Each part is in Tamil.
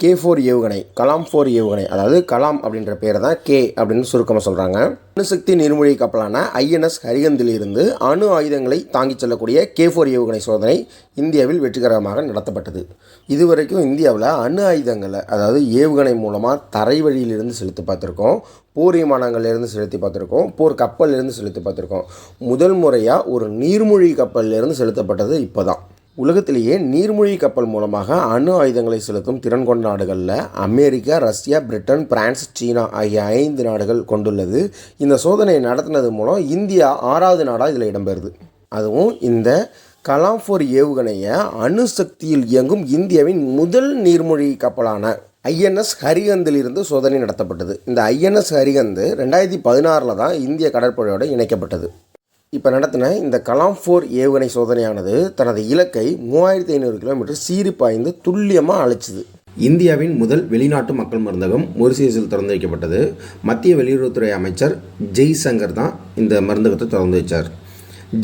கே ஃபோர் ஏவுகணை கலாம் ஃபோர் ஏவுகணை அதாவது கலாம் அப்படின்ற பேரை தான் கே அப்படின்னு சுருக்கமாக சொல்கிறாங்க அணுசக்தி நீர்மொழி கப்பலான ஐஎன்எஸ் ஹரிகந்திலிருந்து அணு ஆயுதங்களை தாங்கிச் செல்லக்கூடிய கே ஃபோர் ஏவுகணை சோதனை இந்தியாவில் வெற்றிகரமாக நடத்தப்பட்டது. இதுவரைக்கும் இந்தியாவில் அணு ஆயுதங்களை அதாவது ஏவுகணை மூலமாக தரை வழியிலிருந்து செலுத்தி பார்த்துருக்கோம் போர் விமானங்கள்லேருந்து செலுத்தி பார்த்துருக்கோம் போர் கப்பல்லேருந்து செலுத்தி பார்த்துருக்கோம். முதல் முறையாக ஒரு நீர்மூழ்கி கப்பல்லேருந்து செலுத்தப்பட்டது இப்போ தான் உலகத்திலேயே நீர்மூழ்கி கப்பல் மூலமாக அணு ஆயுதங்களை செலுத்தும் திறன் கொண்ட நாடுகளில் America Russia Britain France China ஆகிய ஐந்து நாடுகள் கொண்டுள்ளது. இந்த சோதனையை நடத்தினது மூலம் இந்தியா ஆறாவது நாடாக இதில் இடம்பெறுது. அதுவும் இந்த கலாம் ஃபோர் ஏவுகணையை அணுசக்தியில் இயங்கும் இந்தியாவின் முதல் நீர்மொழி கப்பலான ஐஎன்எஸ் ஹரிகந்திலிருந்து சோதனை நடத்தப்பட்டது. இந்த ஐஎன்எஸ் ஹரிகந்து ரெண்டாயிரத்தி பதினாறில் தான் இந்திய கடற்படையோடு இணைக்கப்பட்டது. இப்போ நடத்தின இந்த கலாம் ஃபோர் ஏவுகணை சோதனையானது தனது இலக்கை மூவாயிரத்தி ஐநூறு கிலோமீட்டர் சீறி பாய்ந்து துல்லியமாக அழைச்சிது. இந்தியாவின் முதல் வெளிநாட்டு மக்கள் மருந்தகம் மொரிசியஸில் திறந்து வைக்கப்பட்டது. மத்திய வெளியுறவுத்துறை அமைச்சர் ஜெய்சங்கர் தான் இந்த மருந்தகத்தை திறந்து வைச்சார்.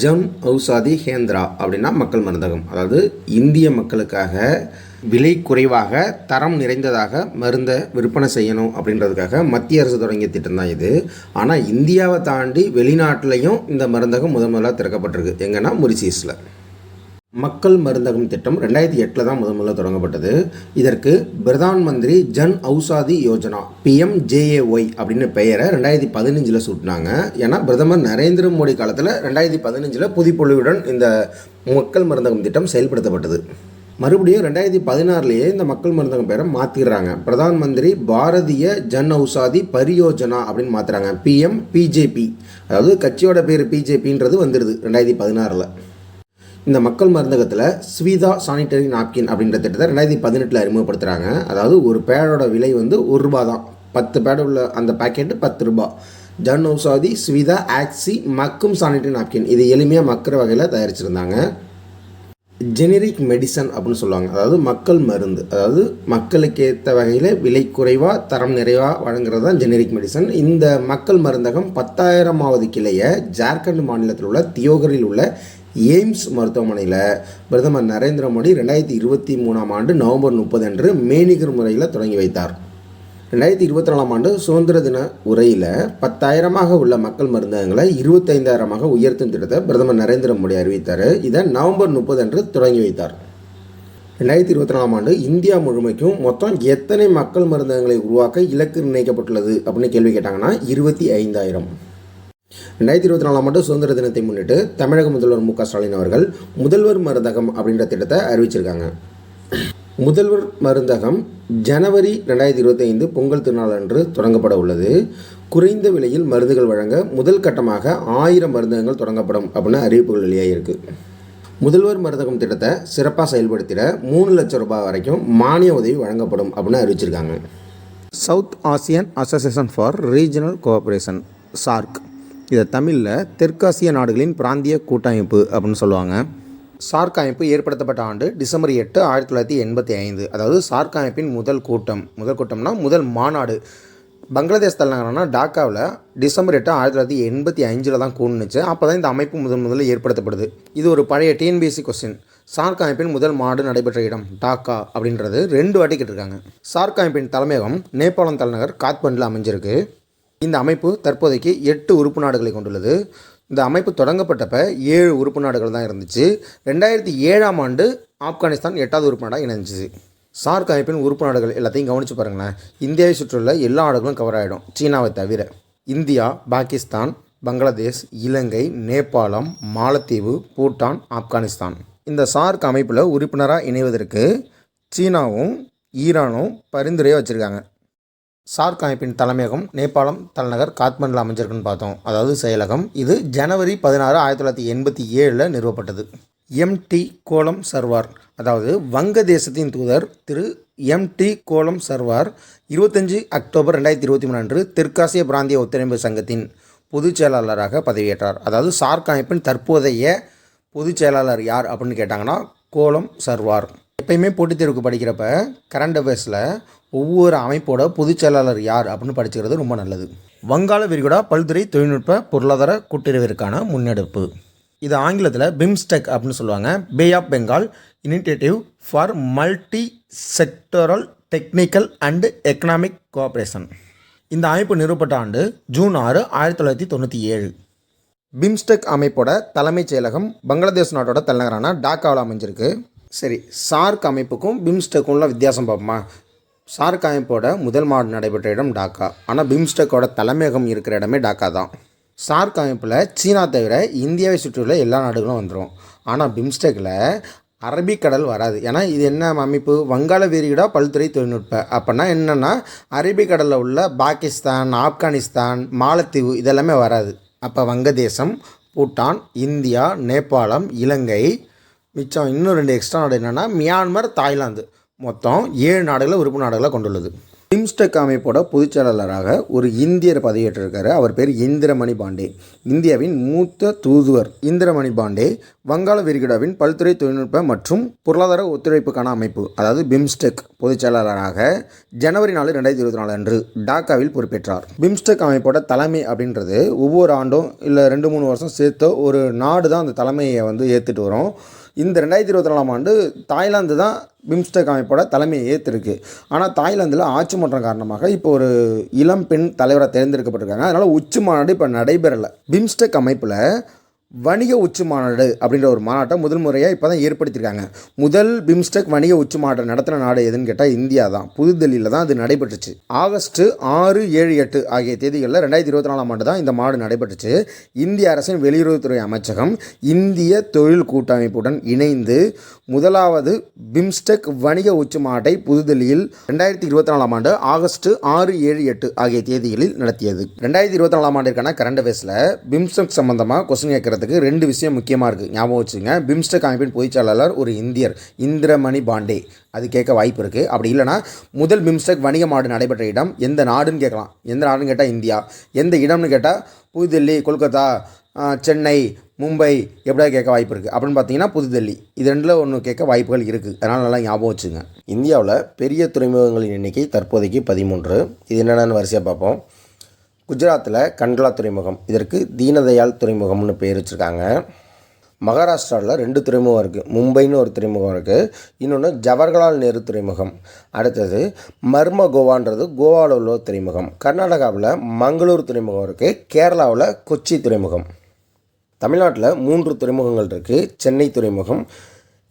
ஜம் ஔசாதி ஹேந்திரா அப்படின்னா மக்கள் மருந்தகம். அதாவது இந்திய மக்களுக்காக விலை குறைவாக தரம் நிறைந்ததாக மருந்தை விற்பனை செய்யணும் அப்படின்றதுக்காக மத்திய அரசு தொடங்கிய திட்டம் தான் இது. ஆனால் இந்தியாவை தாண்டி வெளிநாட்டிலையும் இந்த மருந்தகம் முதன் முதலாக திறக்கப்பட்டிருக்கு. எங்கன்னா முரிசீஸில் மக்கள் மருந்தகம் திட்டம் ரெண்டாயிரத்தி எட்டில் தான் முதன் முதல்ல தொடங்கப்பட்டது. இதற்கு பிரதான் மந்திரி ஜன் ஔசாதி யோஜனா பிஎம்ஜேஏஒய் அப்படின்னு பெயரை ரெண்டாயிரத்தி பதினஞ்சில் சூட்டினாங்க. ஏன்னா பிரதமர் நரேந்திர மோடி காலத்தில் ரெண்டாயிரத்தி பதினஞ்சில் புதுப்பொழிவுடன் இந்த மக்கள் மருந்தகம் திட்டம் செயல்படுத்தப்பட்டது. மறுபடியும் ரெண்டாயிரத்தி பதினாறுலேயே இந்த மக்கள் மருந்தகம் பேரை மாற்றிடுறாங்க பிரதான் மந்திரி பாரதிய ஜன் ஔசாதி பரியோஜனா அப்படின்னு மாற்றுறாங்க பிஎம் பிஜேபி அதாவது கட்சியோட பேர் பிஜேபின்றது வந்துடுது ரெண்டாயிரத்தி பதினாறில். இந்த மக்கள் மருந்தகத்தில் ஸ்வீதா சானிட்டரி நாப்கின் அப்படின்ற திட்டத்தை ரெண்டாயிரத்தி பதினெட்டில் அறிமுகப்படுத்துகிறாங்க அதாவது ஒரு பேடோட விலை வந்து ஒரு ரூபா தான். பத்து பேடு உள்ள அந்த பேக்கெட்டு பத்து ரூபா ஜன் ஔசாதி ஸ்வீதா ஆக்சி மக்கும் சானிட்டரி நாப்கின். இது எளிமையாக மக்கிற வகையில் தயாரிச்சிருந்தாங்க. ஜெனரிக் மெடிசன் அப்படின்னு சொல்லுவாங்க. அதாவது மக்கள் மருந்து. அதாவது மக்களுக்கு ஏற்ற வகையில் விலை குறைவாக தரம் நிறைவாக வழங்குறது தான் ஜெனரிக் மெடிசன் இந்த மக்கள் மருந்தகம் பத்தாயிரமாவது கிளையை ஜார்க்கண்ட் மாநிலத்தில் உள்ள தியோகரில் உள்ள எய்ம்ஸ் மருத்துவமனையில் பிரதமர் நரேந்திர மோடி ரெண்டாயிரத்தி இருபத்தி மூணாம் ஆண்டு நவம்பர் முப்பது அன்று மேனிகர் முறையில் தொடங்கி வைத்தார். ரெண்டாயிரத்தி இருபத்தி நாலாம் ஆண்டு சுதந்திர தின உரையில் பத்தாயிரமாக உள்ள மக்கள் மருந்தகங்களை இருபத்தைந்தாயிரமாக உயர்த்தும் திட்டத்தை பிரதமர் நரேந்திர மோடி அறிவித்தார். இதை நவம்பர் முப்பது அன்று தொடங்கி வைத்தார். ரெண்டாயிரத்தி இருபத்தி நாலாம் ஆண்டு இந்தியா முழுமைக்கும் மொத்தம் எத்தனை மக்கள் மருந்தகங்களை உருவாக்க இலக்கு நிர்ணயிக்கப்பட்டுள்ளது அப்படின்னு கேள்வி கேட்டாங்கன்னா இருபத்தி ஐந்தாயிரம். ரெண்டாயிரத்தி இருபத்தி நாலாம் ஆண்டு சுதந்திர தினத்தை முன்னிட்டு தமிழக முதல்வர் மு க ஸ்டாலின் அவர்கள் முதல்வர் மருந்தகம் அப்படின்ற திட்டத்தை அறிவிச்சிருக்காங்க. முதல்வர் மருந்தகம் ஜனவரி ரெண்டாயிரத்தி இருபத்தைந்து பொங்கல் திருநாள் அன்று தொடங்கப்பட உள்ளது. குறைந்த விலையில் மருந்துகள் வழங்க முதல் கட்டமாக ஆயிரம் மருந்தகங்கள் தொடங்கப்படும் அப்படின்னு அறிவிப்புகள் வெளியாகிருக்கு முதல்வர் மருந்தகம் திட்டத்தை சிறப்பாக செயல்படுத்திட மூணு லட்சம் ரூபாய் வரைக்கும் மானிய உதவி வழங்கப்படும் அப்படின்னு அறிவிச்சிருக்காங்க. South Asian association for regional cooperation SAARC. இதை தமிழில் தெற்காசிய நாடுகளின் பிராந்திய கூட்டமைப்பு அப்படின்னு சொல்லுவாங்க. சார்க் அமைப்பு ஏற்படுத்தப்பட்ட ஆண்டு டிசம்பர் எட்டு ஆயிரத்தி தொள்ளாயிரத்தி எண்பத்தி ஐந்து. அதாவது சார்க் அமைப்பின் முதல் கூட்டம் முதல் கூட்டம்னா முதல் மாநாடு. பங்களாதேஷ் தலைநகரான டாக்காவில் டிசம்பர் எட்டு ஆயிரத்தி தொள்ளாயிரத்தி எண்பத்தி அஞ்சில் தான் கூண்டுச்சு அப்போ தான் இந்த அமைப்பு முதன் முதல்ல ஏற்படுத்தப்படுது. இது ஒரு பழைய டிஎன்பிஎஸ்சி கொஸ்டின் சார்க் அமைப்பின் முதல் மாடு நடைபெற்ற இடம் டாக்கா அப்படின்றது ரெண்டு வாட்டி கேட்டிருக்காங்க. சார்க் அமைப்பின் தலைமையகம் நேபாளம் தலைநகர் காத்மண்டில் அமைஞ்சிருக்கு. இந்த அமைப்பு தற்போதைக்கு எட்டு உறுப்பு நாடுகளை கொண்டுள்ளது. இந்த அமைப்பு தொடங்கப்பட்டப்ப ஏழு உறுப்பு நாடுகள் தான் இருந்துச்சு. ரெண்டாயிரத்தி ஏழாம் ஆண்டு ஆப்கானிஸ்தான் எட்டாவது உறுப்பு நாடாக இணைஞ்சிச்சு சார்க் அமைப்பின் உறுப்பு நாடுகள் எல்லாத்தையும் கவனித்து பாருங்களேன். இந்தியாவை சுற்றியுள்ள எல்லா நாடுகளும் கவர் ஆகிடும் சீனாவை தவிர இந்தியா பாகிஸ்தான் பங்களாதேஷ் இலங்கை நேபாளம் மாலத்தீவு பூட்டான் ஆப்கானிஸ்தான். இந்த சார்க் அமைப்பில் உறுப்பினராக இணைவதற்கு சீனாவும் ஈரானும் பரிந்துரையாக வச்சுருக்காங்க. சார்க் அமைப்பின் தலைமையகம் நேபாளம் தலைநகர் காத்மண்டில் அமைஞ்சிருக்குன்னு பார்த்தோம். அதாவது செயலகம். இது ஜனவரி பதினாறு ஆயிரத்தி தொள்ளாயிரத்தி எண்பத்தி ஏழில் நிறுவப்பட்டது. எம்டி கோலம் சர்வார். அதாவது வங்கதேசத்தின் தூதர் திரு எம்டி கோலம் சர்வார் இருபத்தஞ்சு அக்டோபர் ரெண்டாயிரத்தி இருபத்தி மூணு அன்று தெற்காசிய பிராந்திய ஒத்துழைப்பு சங்கத்தின் பொதுச் செயலாளராக பதவியேற்றார். அதாவது சார்க் அமைப்பின் தற்போதைய பொதுச் செயலாளர் யார் அப்படின்னு கேட்டாங்கன்னா கோலம் சர்வார். எப்பயுமே போட்டித் தேர்வுக்கு படிக்கிறப்ப கரண்ட் அஃபேர்ஸில் ஒவ்வொரு அமைப்போட பொதுச் செயலாளர் யார் அப்படின்னு படிச்சுக்கிறது ரொம்ப நல்லது. வங்காள விரிகுடா பல்துறை தொழில்நுட்ப பொருளாதார கூட்டுறவிற்கான முன்னெடுப்பு. இது ஆங்கிலத்தில் பிம்ஸ்டெக் அப்படின்னு சொல்லுவாங்க. Bay of Bengal initiative for multi sectoral technical and economic cooperation இந்த அமைப்பு நிறுவப்பட்ட ஆண்டு ஜூன் ஆறு ஆயிரத்தி தொள்ளாயிரத்தி தொண்ணூற்றி ஏழு. பிம்ஸ்டெக் அமைப்போட தலைமைச் செயலகம் பங்களாதேஷ் நாட்டோட தலைநகரான டாக்காவில் அமைஞ்சிருக்கு. சரி சார்க் அமைப்புக்கும் பிம்ஸ்டெக்கும் உள்ள வித்தியாசம் பார்ப்போமா சார்க் அமைப்போட முதல் மாடு நடைபெற்ற இடம் டாக்கா. ஆனால் பிம்ஸ்டெக்கோட தலைமையகம் இருக்கிற இடமே டாக்கா தான். சார்க் அமைப்பில் சீனா தவிர இந்தியாவை சுற்றியுள்ள எல்லா நாடுகளும் வந்துடும் ஆனால் பிம்ஸ்டெக்கில் அரபிக்கடல் வராது. ஏன்னா இது என்ன அமைப்பு? வங்காள விரிகுடா பல்துறை தொழில்நுட்ப. அப்படின்னா என்னென்னா அரபிக்கடலில் உள்ள பாகிஸ்தான் ஆப்கானிஸ்தான் மாலத்தீவு இதெல்லாமே வராது. அப்போ வங்கதேசம் பூட்டான் இந்தியா நேபாளம் இலங்கை மிச்சம் இன்னும் ரெண்டு எக்ஸ்ட்ரா நாடு என்னென்னா மியான்மர் தாய்லாந்து. மொத்தம் ஏழு நாடுகளை உறுப்பு நாடுகளை கொண்டுள்ளது. பிம்ஸ்டெக் அமைப்போட பொதுச்செயலாளராக ஒரு இந்தியர் பதவியேற்றிருக்காரு. அவர் பேர் இந்திரமணி பாண்டே. இந்தியாவின் மூத்த தூதுவர் இந்திரமணி பாண்டே வங்காள விரிகுடாவின் பல்துறை தொழில்நுட்ப மற்றும் பொருளாதார ஒத்துழைப்புக்கான அமைப்பு அதாவது பிம்ஸ்டெக் பொதுச்செயலாளராக ஜனவரி நாலு ரெண்டாயிரத்தி இருபத்தி நாலு அன்று டாக்காவில் பொறுப்பேற்றார். பிம்ஸ்டெக் அமைப்போட தலைமை அப்படின்றது ஒவ்வொரு ஆண்டும் இல்லை ரெண்டு மூணு வருஷம் சேர்த்து ஒரு நாடு தான் அந்த தலைமையை வந்து ஏற்றுட்டு வரும். இந்த ரெண்டாயிரத்தி இருபத்தி நாலாம் ஆண்டு தாய்லாந்து தான் பிம்ஸ்டெக் அமைப்போட தலைமையை ஏற்றிருக்கு ஆனால் தாய்லாந்தில் ஆட்சி மாற்றம் காரணமாக இப்போ ஒரு இளம் பெண் தலைவராக தேர்ந்தெடுக்கப்பட்டிருக்காங்க. அதனால் உச்சி மாநாடு இப்போ நடைபெறலை. பிம்ஸ்டெக் அமைப்பில் வணிக உச்சி மாநாடு அப்படின்ற ஒரு மாநாட்டை முதல் முறையாக இப்போ தான் ஏற்படுத்தியிருக்காங்க. முதல் பிம்ஸ்டெக் வணிக உச்சி மாநாட்டை நடத்தின நாடு எதுன்னு கேட்டால் இந்தியா தான். புதுதில்லியில் தான் அது நடைபெற்றுச்சு. ஆகஸ்ட் ஆறு ஏழு எட்டு ஆகிய தேதிகளில் ரெண்டாயிரத்தி இருபத்தி நாலாம் ஆண்டு தான் இந்த மாநாடு நடைபெற்றுச்சு. இந்திய அரசின் வெளியுறவுத்துறை அமைச்சகம் இந்திய தொழில் கூட்டமைப்புடன் இணைந்து முதலாவது பிம்ஸ்டெக் வணிக உச்சி மாநாட்டை புதுதில்லியில் ரெண்டாயிரத்தி இருபத்தி நாலாம் ஆண்டு ஆகஸ்ட் ஆறு ஏழு எட்டு ஆகிய தேதிகளில் நடத்தியது. ரெண்டாயிரத்தி இருபத்தி நாலாம் ஆண்டிற்கான கரண்ட் அஃபேர்ஸில் பிம்ஸ்டெக் சம்பந்தமாக கொஸ்டின் கேட்கறதுக்கு ரெண்டு விஷயம் முக்கியமாக இருக்குது ஞாபகம் வச்சுங்க பிம்ஸ்டெக் அமைப்பின் பொதுச்செயலாளர் ஒரு இந்தியர் இந்திரமணி பாண்டே. அது கேட்க வாய்ப்பு இருக்குது அப்படி இல்லைனா முதல் பிம்ஸ்டெக் வணிக மாடு நடைபெற்ற இடம் எந்த நாடுன்னு கேட்கலாம். எந்த நாடுன்னு கேட்டால் இந்தியா. எந்த இடம்னு கேட்டால் புதுதில்லி கொல்கத்தா சென்னை மும்பை எப்படியா கேட்க வாய்ப்பு இருக்குது அப்படின்னு பார்த்தீங்கன்னா புதுதில்லி. இது ரெண்டில் ஒன்று கேட்க வாய்ப்புகள் இருக்குது அதனால் நல்லா ஞாபகம் வச்சுங்க இந்தியாவில் பெரிய துறைமுகங்களின் எண்ணிக்கை தற்போதைக்கு பதிமூன்று. இது என்னென்னு வரிசையாக பார்ப்போம். குஜராத்தில் கண்ட்லா துறைமுகம். இதற்கு தீனதயாள் துறைமுகம்னு பேர் வச்சுருக்காங்க. மகாராஷ்டிராவில் ரெண்டு துறைமுகம் இருக்குது மும்பைன்னு ஒரு துறைமுகம் இருக்குது இன்னொன்று ஜவஹர்லால் நேரு துறைமுகம். அடுத்தது மர்ம கோவான்றது கோவாவில் உள்ள துறைமுகம். கர்நாடகாவில் மங்களூர் துறைமுகம் இருக்குது கேரளாவில் கொச்சி துறைமுகம். தமிழ்நாட்டில் மூன்று துறைமுகங்கள் இருக்குது சென்னை துறைமுகம்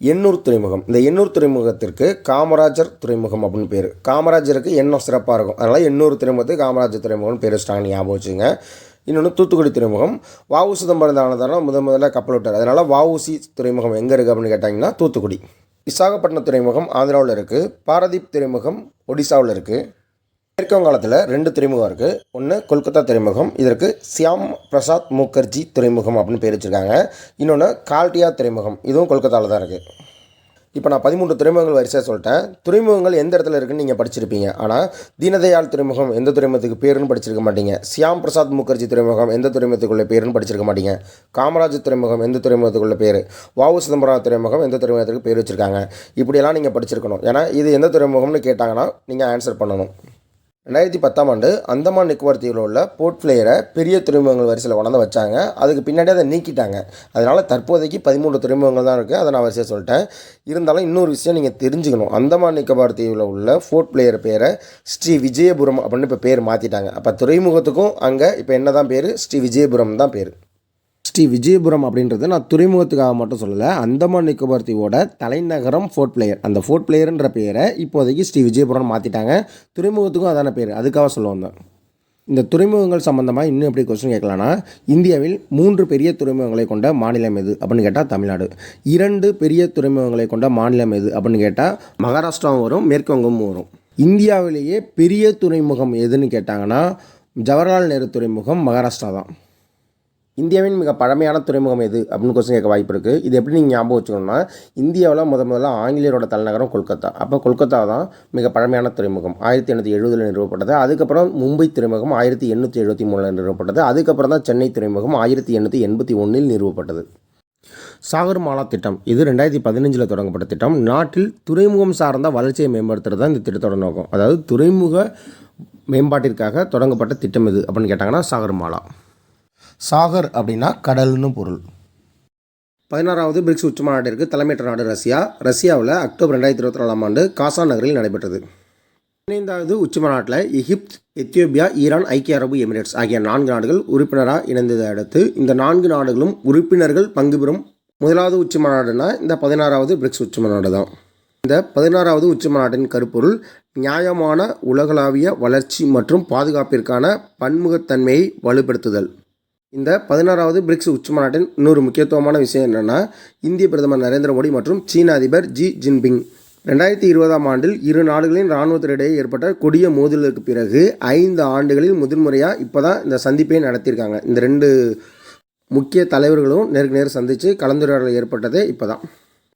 எண்ணூர் துறைமுகம். இந்த எண்ணூர் துறைமுகத்திற்கு காமராஜர் துறைமுகம் அப்படின்னு பேர். காமராஜருக்கு எண்ணம் சிறப்பாக இருக்கும். அதனால் எண்ணூர் துறைமுகத்துக்கு காமராஜர் துறைமுகம்னு பேர் வச்சிட்டாங்க ஞாபகம் வச்சுங்க இன்னொன்று தூத்துக்குடி துறைமுகம். வாவு சிதம்பரம் தானதாரம் முதன் முதல்ல கப்பல் விட்டார் அதனால் வாவுசி துறைமுகம் எங்கே இருக்குது அப்படின்னு கேட்டாங்கன்னா தூத்துக்குடி. விசாகப்பட்டினம் துறைமுகம் ஆந்திராவில் இருக்குது பாரதீப் துறைமுகம் ஒடிசாவில் இருக்குது மேற்கு வங்காளத்தில் ரெண்டு துறைமுகம் இருக்குது ஒன்று கொல்கத்தா துறைமுகம். இதற்கு சியாம் பிரசாத் முகர்ஜி துறைமுகம் அப்படின்னு பேர் வச்சுருக்காங்க. இன்னொன்று கால்டியா துறைமுகம். இதுவும் கொல்கத்தாவில் தான் இருக்குது இப்போ நான் பதிமூன்று துறைமுகங்கள் வரிசையாக சொல்லிட்டேன். துறைமுகங்கள் எந்த இடத்துல இருக்குன்னு நீங்கள் படிச்சிருப்பீங்க. ஆனால் தீனதயாள் துறைமுகம் எந்த துறைமுகத்துக்கு பேருன்னு படிச்சிருக்க மாட்டீங்க. சியாம் பிரசாத் முகர்ஜி துறைமுகம் எந்த துறைமுகத்துக்குள்ள பேருன்னு படிச்சிருக்க மாட்டீங்க. காமராஜ் துறைமுகம் எந்த துறைமுகத்துக்குள்ள பேர்? வாவு சிதம்பரம் துறைமுகம் எந்த துறைமுகத்துக்கு பேர் வச்சுருக்காங்க? இப்படியெல்லாம் நீங்கள் படிச்சிருக்கணும். ஏன்னா இது எந்த துறைமுகம்னு கேட்டாங்கன்னா நீங்கள் ஆன்சர் பண்ணணும். ரெண்டாயிரத்தி பத்தாம் ஆண்டு அந்தமான் நிக்கோபார் தீவில் உள்ள போர்ட் பிளேயரை பெரிய துறைமுகங்கள் வரிசையில் கொண்டாந்து வச்சாங்க. அதுக்கு பின்னாடி அதை நீக்கிட்டாங்க. அதனால் தற்போதைக்கு பதிமூன்று துறைமுகங்கள் தான் இருக்குது அதை நான் வரிசையாக சொல்லிட்டேன். இருந்தாலும் இன்னொரு விஷயம் நீங்கள் தெரிஞ்சுக்கணும். அந்தமான் நிக்கோபார் தீவில் உள்ள போர்ட் பிளேயர் பேரை ஸ்ரீ விஜயபுரம் அப்படின்னு இப்போ பேர் மாற்றிட்டாங்க அப்போ துறைமுகத்துக்கும் அங்கே இப்போ என்ன தான் பேர்? ஸ்ரீ விஜயபுரம் தான் பேர். ஸ்ரீ விஜயபுரம் அப்படின்றது நான் துறைமுகத்துக்காக மட்டும் சொல்லலை அந்தமான் நிக்கோபார் தீவோட தலைநகரம் ஃபோர்ட் பிளேயர் அந்த ஃபோர்ட் பிளேயர்ன்ற பேரை இப்போதைக்கு ஸ்ரீ விஜயபுரம் மாற்றிட்டாங்க துறைமுகத்துக்கும் அதான பேர். அதுக்காக சொல்ல வந்தேன். இந்த துறைமுகங்கள் சம்மந்தமாக இன்னும் எப்படி கொஸ்டின் கேட்கலான்னா இந்தியாவில் மூன்று பெரிய துறைமுகங்களை கொண்ட மாநிலம் எது அப்படின்னு கேட்டால் தமிழ்நாடு. இரண்டு பெரிய துறைமுகங்களை கொண்ட மாநிலம் எது அப்படின்னு கேட்டால் மகாராஷ்டிராவும் வரும் மேற்குவங்கமும் வரும். இந்தியாவிலேயே பெரிய துறைமுகம் எதுன்னு கேட்டாங்கன்னா ஜவஹர்லால் நேரு துறைமுகம் மகாராஷ்டிரா தான். இந்தியாவின் மிக பழமையான துறைமுகம் எது அப்படின்னு கொஸ்டின் கேட்க வாய்ப்பு இருக்குது இது எப்படி நீங்கள் ஞாபகம் வச்சுக்கணும்னா இந்தியாவில் முத முதல்ல ஆங்கிலேயரோட தலைநகரம் கொல்கத்தா. அப்போ கொல்கத்தா தான் மிக பழமையான துறைமுகம். ஆயிரத்தி எண்ணூற்றி எழுபதில் நிறுவப்பட்டது. அதுக்கப்புறம் மும்பை துறைமுகம் ஆயிரத்தி எண்ணூற்றி எழுபத்தி மூணில் நிறுவப்பட்டது. அதுக்கப்புறம் தான் சென்னை துறைமுகம் ஆயிரத்தி எண்ணூற்றி எண்பத்தி ஒன்றில் நிறுவப்பட்டது. சாகர்மாலா திட்டம். இது ரெண்டாயிரத்தி பதினஞ்சில் தொடங்கப்பட்ட திட்டம். நாட்டில் துறைமுகம் சார்ந்த வளர்ச்சியை மேம்படுத்துறது தான் இந்த திட்டத்தோட நோக்கம். அதாவது துறைமுக மேம்பாட்டிற்காக தொடங்கப்பட்ட திட்டம் இது அப்படின்னு கேட்டாங்கன்னா சாகர்மாலா சாகர் அப்படின்னா கடல்னு பொருள். பதினாறாவது பிரிக்ஸ் உச்ச மாநாட்டிற்கு தலைமையற்ற நாடு ரஷ்யா. ரஷ்யாவில் அக்டோபர் ரெண்டாயிரத்தி இருபத்தி நாலாம் ஆண்டு காசா நகரில் நடைபெற்றது. பதினைந்தாவது உச்சி மாநாட்டில் எகிப்த் எத்தியோப்பியா ஈரான் ஐக்கிய அரபு எமிரேட்ஸ் ஆகிய நான்கு நாடுகள் உறுப்பினராக இணைந்ததை அடுத்து இந்த நான்கு நாடுகளும் உறுப்பினர்கள் பங்கு பெறும் முதலாவது உச்சி மாநாடுனா இந்த பதினாறாவது பிரிக்ஸ் உச்சி மாநாடு தான். இந்த பதினாறாவது உச்சி மாநாட்டின் கருப்பொருள் நியாயமான உலகளாவிய வளர்ச்சி மற்றும் பாதுகாப்பிற்கான பன்முகத்தன்மையை வலுப்படுத்துதல். இந்த பதினாறாவது பிரிக்ஸ் உச்சிமாநாட்டின் இன்னொரு முக்கியத்துவமான விஷயம் என்னென்னா இந்திய பிரதமர் நரேந்திர மோடி மற்றும் சீன அதிபர் ஜி ஜின்பிங். ரெண்டாயிரத்தி இருபதாம் ஆண்டில் இரு நாடுகளின் இராணுவத்தினிடையே ஏற்பட்ட கொடிய மோதலுக்கு பிறகு ஐந்து ஆண்டுகளில் முதன்முறையாக இப்போ தான் இந்த சந்திப்பை நடத்தியிருக்காங்க. இந்த ரெண்டு முக்கிய தலைவர்களும் நேருக்கு நேர் சந்தித்து கலந்துரையாடல் ஏற்பட்டதே இப்போ தான்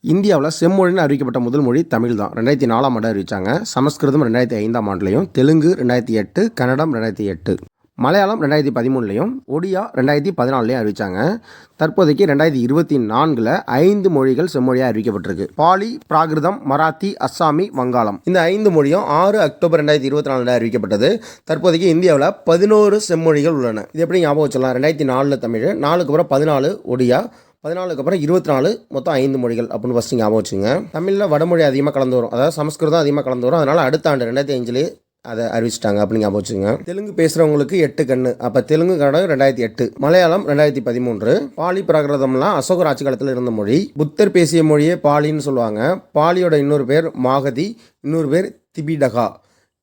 இந்தியாவில் செம்மொழின்னு அறிவிக்கப்பட்ட முதல் மொழி தமிழ் தான். ரெண்டாயிரத்தி நாலாம் ஆண்டு அறிவித்தாங்க சமஸ்கிருதம் ரெண்டாயிரத்தி ஐந்தாம் ஆண்டுலையும் தெலுங்கு ரெண்டாயிரத்தி எட்டு கன்னடம் ரெண்டாயிரத்தி எட்டு. மலையாளம் ரெண்டாயிரத்தி பதிமூணுலையும் ஒடியா ரெண்டாயிரத்தி பதினாலுலையும் அறிவித்தாங்க தற்போதைக்கு ரெண்டாயிரத்தி இருபத்தி நான்கில் ஐந்து மொழிகள் செம்மொழியாக அறிவிக்கப்பட்டிருக்கு. பாலி பிராகிருதம் மராத்தி அஸ்ஸாமி வங்காளம். இந்த ஐந்து மொழியும் ஆறு அக்டோபர் ரெண்டாயிரத்தி இருபத்தி நாலில் அறிவிக்கப்பட்டது. தற்போதைக்கு இந்தியாவில் பதினோரு செம்மொழிகள் உள்ளன. இது எப்படி ஞாபகம் வச்சலாம் ரெண்டாயிரத்தி நாலில் தமிழ் நாலுக்கு அப்புறம் பதினாலு ஒடியா பதினாலுக்கு அப்புறம் இருபத்தி நாலு மொத்தம் ஐந்து மொழிகள் அப்படின்னு ஃபஸ்ட்டு ஞாபகம் வச்சுங்க தமிழில் வடமொழி அதிகமாக கலந்து வரும். அதாவது சமஸ்கிருதம் அதிகமாக கலந்து வரும். அதனால் அடுத்த ஆண்டு ரெண்டாயிரத்தி அஞ்சுலேயே அதை அறிவிச்சிட்டாங்க அப்படின்னு ஞாபகம் வச்சுங்க தெலுங்கு பேசுகிறவங்களுக்கு எட்டு கண்ணு. அப்போ தெலுங்கு கன்னடம் ரெண்டாயிரத்தி எட்டு. மலையாளம் ரெண்டாயிரத்தி பதிமூன்று. பாலி பிராகிருதம்லாம் அசோகர் ஆட்சி காலத்தில் இருந்த மொழி. புத்தர் பேசிய மொழியே பாலின்னு சொல்லுவாங்க. பாலியோட இன்னொரு பேர் மாகதி இன்னொரு பேர் திபிடகா.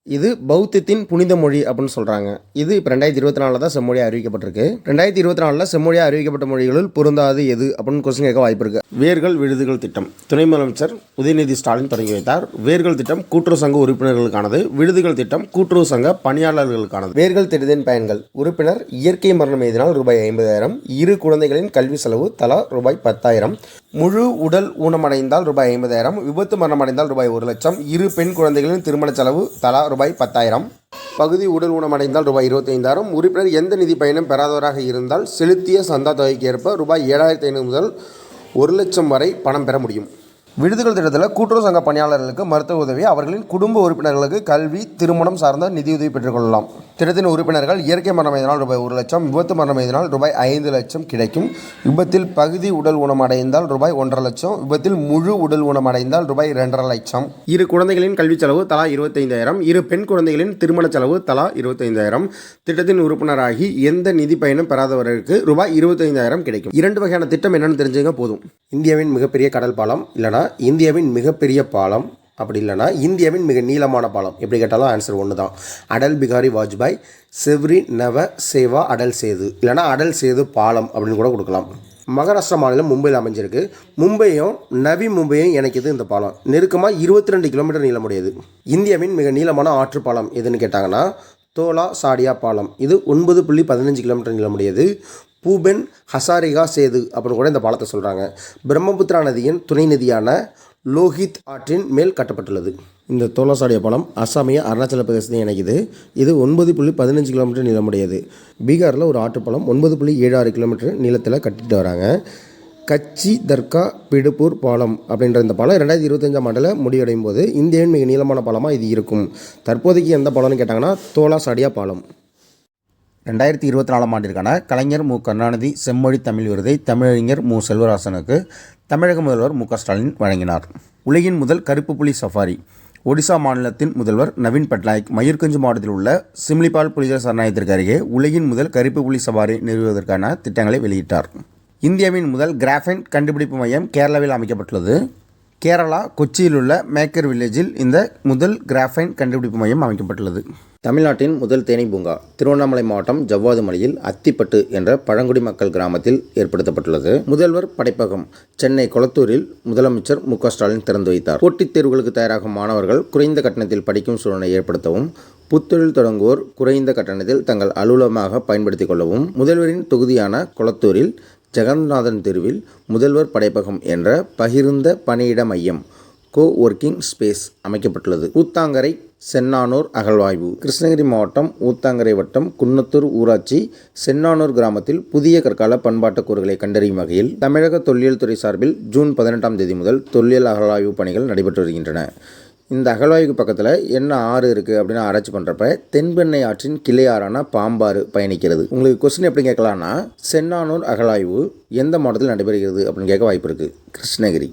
இது பௌத்தத்தின் புனித மொழி அப்படின்னு சொல்கிறாங்க இது இப்போ ரெண்டாயிரத்தி இருபத்தி நாலில் தான் செம்மொழியாக அறிவிக்கப்பட்டிருக்கு. ரெண்டாயிரத்தி இருபத்தி நாலில் செம்மொழியாக அறிவிக்கப்பட்ட மொழிகளில் பொருந்தாது எது அப்படின்னு கொஸ்டின் கேட்க வாய்ப்பு இருக்குது வேர்கள் விடுதிகள் திட்டம். துணை முதலமைச்சர் உதயநிதி ஸ்டாலின் தொடங்கி வைத்தார். வேர்கள் திட்டம் கூட்டுறவு சங்க உறுப்பினர்களுக்கானது. விடுதிகள் திட்டம் கூட்டுறவு சங்க பணியாளர்களுக்கானது. வேர்கள் திட்டத்தின் பயன்கள். உறுப்பினர் இயற்கை மரணம் எதினால் ரூபாய் ஐம்பதாயிரம். இரு குழந்தைகளின் கல்வி செலவு தலா ரூபாய் பத்தாயிரம். முழு உடல் ஊனமடைந்தால் ரூபாய் ஐம்பதாயிரம் விபத்து மரணமடைந்தால் ரூபாய் ஒரு லட்சம் இரு பெண் குழந்தைகளின் திருமண செலவு தலா ரூபாய் பத்தாயிரம். பகுதி உடல் ஊனமடைந்தால் ரூபாய் இருபத்தைந்தாயிரம். உறுப்பினர் எந்த நிதி பயணம் பெறாதவராக இருந்தால் செலுத்திய சந்தா தொகைக்கு ஏற்ப ரூபாய் ஏழாயிரத்தி ஐநூறு முதல் ஒரு லட்சம் வரை பணம் பெற முடியும். விடுதிகள் திட்டத்தில் கூட்டுறவு சங்க பணியாளர்களுக்கு மருத்துவ உதவி அவர்களின் குடும்ப உறுப்பினர்களுக்கு கல்வி திருமணம் சார்ந்த நிதியுதவி பெற்றுக்கொள்ளலாம். திட்டத்தின் உறுப்பினர்கள் இயற்கை மரணம் எதனால் ரூபாய் ஒரு லட்சம் விபத்து மரணம் எதனால் ரூபாய் ஐந்து லட்சம் கிடைக்கும். விபத்தில் பகுதி உடல் ஊனமடைந்தால் ரூபாய் ஒன்றரை லட்சம் விபத்தில் முழு உடல் ஊனமடைந்தால் ரூபாய் ரெண்டரை லட்சம். இரு குழந்தைகளின் கல்வி செலவு தலா இருபத்தைந்தாயிரம் இரு பெண் குழந்தைகளின் திருமண செலவு தலா இருபத்தைந்தாயிரம். திட்டத்தின் உறுப்பினராகி எந்த நிதி பயனும் பெறாதவர்களுக்கு ரூபாய் இருபத்தைந்தாயிரம் கிடைக்கும். இரண்டு வகையான திட்டம் என்னன்னு தெரிஞ்சுங்க போதும். இந்தியாவின் மிகப்பெரிய கடல் பாலம் இல்லைனா இந்தியாவின் மிகப்பெரிய பாலம் அப்படி இல்லைனா இந்தியாவின் மிக நீளமான பாலம். எப்படி கேட்டாலும் ஆன்சர் ஒன்று தான் அடல் பிகாரி வாஜ்பாய் செவ்ரி நவ சேவா அடல் சேது. இல்லைனா அடல் சேது பாலம் அப்படின்னு கூட கொடுக்கலாம். மகாராஷ்டிரா மாநிலம் மும்பையில் அமைஞ்சிருக்கு. மும்பையும் நவி மும்பையும் இணைக்குது இந்த பாலம். நெருக்கமாக இருபத்தி ரெண்டு கிலோமீட்டர் நீளமுடையது இந்தியாவின் மிக நீளமான ஆற்று பாலம் எதுன்னு கேட்டாங்கன்னா தோலா சாடியா பாலம். இது ஒன்பது புள்ளி பதினஞ்சு கிலோமீட்டர் நீளமுடையது பூபென் ஹசாரிகா சேது அப்படின்னு கூட இந்த பாலத்தை சொல்கிறாங்க பிரம்மபுத்திரா நதியின் துணை நதியான லோஹித் ஆற்றின் மேல் கட்டப்பட்டுள்ளது. இந்த தோலாசாடிய பாலம் அசாமிய அருணாச்சல பிரதேசத்தையும் இணைக்குது. இது ஒன்பது புள்ளி பதினஞ்சு கிலோமீட்டர் நீளமுடையது. பீகாரில் ஒரு ஆற்றுப்பாலம் ஒன்பது புள்ளி ஏழு ஆறு கிலோமீட்டர் நீளத்தில் கட்டிட்டு வராங்க. கச்சி தர்கா பிடுப்பூர் பாலம் அப்படின்ற இந்த பாலம் ரெண்டாயிரத்தி இருபத்தஞ்சாம் ஆண்டில் முடிவடையும் போது இந்தியாவின் மிக நீளமான பாலமாக இது இருக்கும். தற்போதைக்கு எந்த பாலம்னு கேட்டாங்கன்னா தோலா சாடியா பாலம். ரெண்டாயிரத்தி இருபத்தி நாலாம் ஆண்டிற்கான கலைஞர் மு. கருணாநிதி செம்மொழி தமிழ் விருதை தமிழறிஞர் மு. செல்வராசனுக்கு தமிழக முதல்வர் மு. ஸ்டாலின் வழங்கினார். உலகின் முதல் கருப்பு புலி சஃபாரி. ஒடிசா மாநிலத்தின் முதல்வர் நவீன் பட்நாயக் மயூர்கஞ்ச் மாவட்டத்தில் உள்ள சிம்லிபால் புலிகள் சரணாலயத்திற்கு அருகே உலகின் முதல் கருப்பு புலி சவாரி நிறுவுவதற்கான திட்டங்களை வெளியிட்டார். இந்தியாவின் முதல் கிராஃபைன் கண்டுபிடிப்பு மையம் கேரளாவில் அமைக்கப்பட்டுள்ளது. கேரளா கொச்சியில் உள்ள மேக்கர் வில்லேஜில் இந்த முதல் கிராஃபைன் கண்டுபிடிப்பு மையம் அமைக்கப்பட்டுள்ளது. தமிழ்நாட்டின் முதல் தேனி பூங்கா திருவண்ணாமலை மாவட்டம் ஜவ்வாது மலையில் அத்திப்பட்டு என்ற பழங்குடி மக்கள் கிராமத்தில் ஏற்படுத்தப்பட்டுள்ளது. முதல்வர் படைப்பகம் சென்னை கொளத்தூரில் முதலமைச்சர் மு ஸ்டாலின் திறந்து வைத்தார். போட்டித் தேர்வுகளுக்கு தயாராகும் மாணவர்கள் குறைந்த கட்டணத்தில் படிக்கும் சூழலை ஏற்படுத்தவும் புத்தொழில் தொடங்குவோர் குறைந்த கட்டணத்தில் தங்கள் அலுவலகமாக பயன்படுத்திக் கொள்ளவும் முதல்வரின் தொகுதியான கொளத்தூரில் ஜெகநாதன் தெருவில் முதல்வர் படைப்பகம் என்ற பகிர்ந்த பணியிட மையம் கோ ஒர்க்கிங் ஸ்பேஸ் அமைக்கப்பட்டுள்ளது. ஊத்தாங்கரை சென்னானூர் அகழ்வாய்வு. கிருஷ்ணகிரி மாவட்டம் ஊத்தாங்கரை வட்டம் குன்னத்தூர் ஊராட்சி சென்னானூர் கிராமத்தில் புதிய கற்கால பண்பாட்டு கூறுகளை கண்டறியும் வகையில் தமிழக தொல்லியல் துறை சார்பில் ஜூன் பதினெட்டாம் தேதி முதல் தொல்லியல் அகழ்வாய்வு பணிகள் நடைபெற்று வருகின்றன. இந்த அகழ்வாய்வுக்கு பக்கத்தில் என்ன ஆறு இருக்குது அப்படின்னு ஆராய்ச்சி பண்ணுறப்ப தென்பெண்ணை ஆற்றின் கிளை ஆறான பாம்பாறு பயணிக்கிறது. உங்களுக்கு கொஸ்டின் எப்படி கேட்கலான்னா சென்னானூர் அகழாய்வு எந்த மாவட்டத்தில் நடைபெறுகிறது அப்படின்னு கேட்க வாய்ப்பு இருக்குது கிருஷ்ணகிரி.